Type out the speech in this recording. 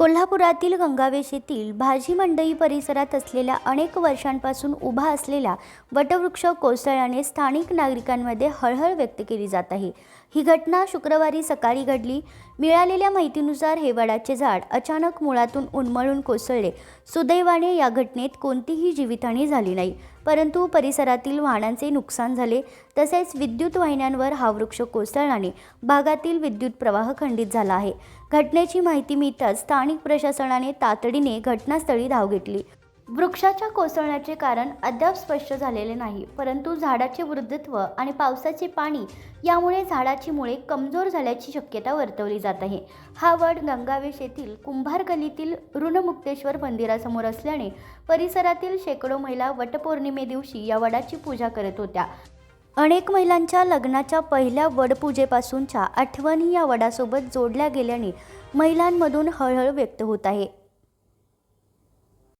कोल्हापुरातील गंगावेश येथील भाजी मंडई परिसरात असलेल्या अनेक वर्षांपासून उभा असलेला वटवृक्ष कोसळल्याने स्थानिक नागरिकांमध्ये हळहळ व्यक्त केली जात आहे. ही घटना शुक्रवारी सकाळी घडली. मिळालेल्या माहितीनुसार हे वडाचे झाड अचानक मुळातून उन्मळून कोसळले. सुदैवाने या घटनेत कोणतीही जीवितहानी झाली नाही. परंतु परिसरातील वाहनांचे नुकसान झाले. तसेच विद्युत वाहिन्यांवर हा वृक्ष कोसळल्याने भागातील विद्युत प्रवाह खंडित झाला आहे. घटनेची माहिती मिळताच स्थानिक प्रशासनाने तातडीने घटनास्थळी धाव घेतली. वृक्षाच्या कोसळण्याचे कारण अद्याप स्पष्ट झालेले नाही परंतु झाडाचे वृद्धत्व आणि पावसाचे पाणी यामुळे झाडाची मुळे कमजोर झाल्याची शक्यता वर्तवली जात आहे. हा वड गंगावेश येथील कुंभार गलीतील ऋणमुक्तेश्वर मंदिरासमोर असल्याने परिसरातील शेकडो महिला वटपौर्णिमे दिवशी या वडाची पूजा करत होत्या. अनेक महिलांच्या लग्नाच्या पहिल्या वडपूजेपासूनच्या आठवणी या वडासोबत जोडल्या गेल्याने महिलांमधून हळहळ व्यक्त होत आहे.